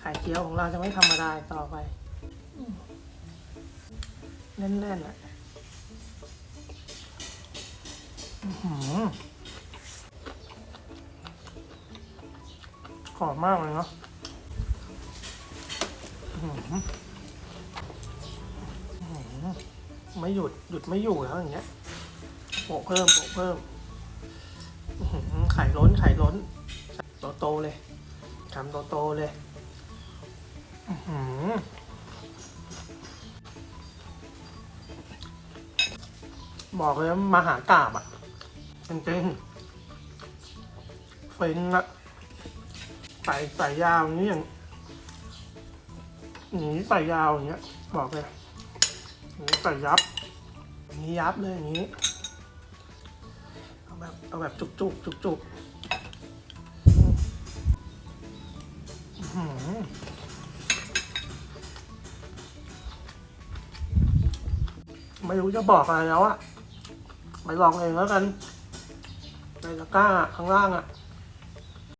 ไข่เจียวของเราจะไม่ธรรมดาต่อไปแน่นๆอะหอกรอบมากเลยเนาะไม่หยุดหยุดไม่อยู่แล้วอย่างเงี้ยโปะเพิ่มโปะเพิ่มไข่ล้นไข่ล้นโตโตเลยคำโตโตเลย บอกเลยว่ามาหากาบอะ จริงๆเฟ้นอะใส่ใส่ยาวนี้อย่างอย่างนี้ใส่ยาวอย่างเงี้ย บอกเลยอย่างนี้ใส่ยับอย่างนี้ยับเลยอย่างนี้ เอาแบบเอาแบบจุกจุกจุกจุกหือ ไม่รู้จะบอกอะไรแล้วอะไปลองเองแล้วกันในตะกร้าข้างล่างอะ